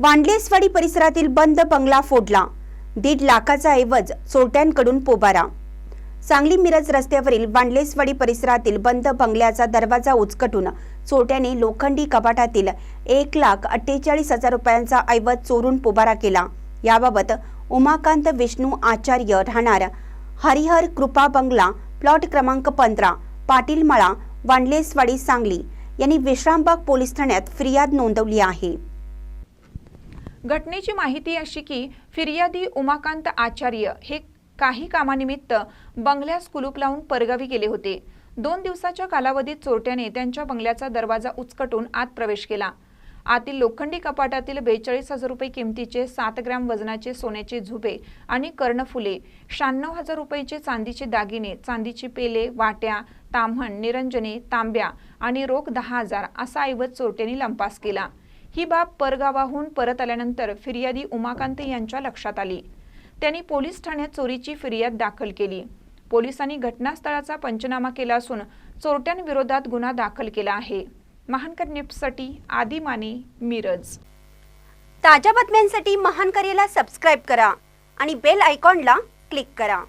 वांडलेसवाडी परिसरातील बंद बंगला फोडला. दीड लाखाचा ऐवज चोरट्यांकडून पोबारा. सांगली मिरज रस्त्यावरील वांडलेसवाडी परिसरातील बंद बंगल्याचा दरवाजा उचकटून चोरट्याने लोखंडी कपाटातील एक लाख अठ्ठेचाळीस हजार रुपयांचा ऐवज चोरून पोबारा केला. याबाबत उमाकांत विष्णू आचार्य राहणार. हरिहर कृपा बंगला प्लॉट क्रमांक पंधरा पाटील मळा वांडलेसवाडी सांगली यांनी विश्रामबाग पोलीस ठाण्यात फिर्याद नोंदवली आहे. घटनेची माहिती अशी की फिर्यादी उमाकांत आचार्य हे काही कामानिमित्त बंगल्यास कुलूप लावून परगावी गेले होते. दोन दिवसाच्या कालावधीत चोरट्याने त्यांच्या बंगल्याचा दरवाजा उचकटून आत प्रवेश केला. आतील लोखंडी कपाटातील बेचाळीस हजार रुपये किमतीचे सात ग्रॅम वजनाचे सोन्याचे झुबे आणि कर्णफुले शहाण्णव हजार रुपयेचे चांदीचे दागिने चांदीची पेले वाट्या ताम्हण निरंजने तांब्या आणि रोख दहा हजार असा ऐवज चोरट्यांनी लंपास केला. ही बाब परगावाहून परत आल्यानंतर फिर्यादी उमाकांत यांच्या लक्षात आली. त्यांनी पोलीस ठाण्यात चोरीची फिर्याद दाखल केली. पोलिसांनी घटनास्थळाचा पंचनामा केला असून चोरट्यांविरोधात गुन्हा दाखल केला आहे. महानकर न्यूजसाठी आदी माने मिरज. ताज्या बातम्यांसाठी महानकरेला सबस्क्राईब करा आणि बेल आयकॉनला क्लिक करा.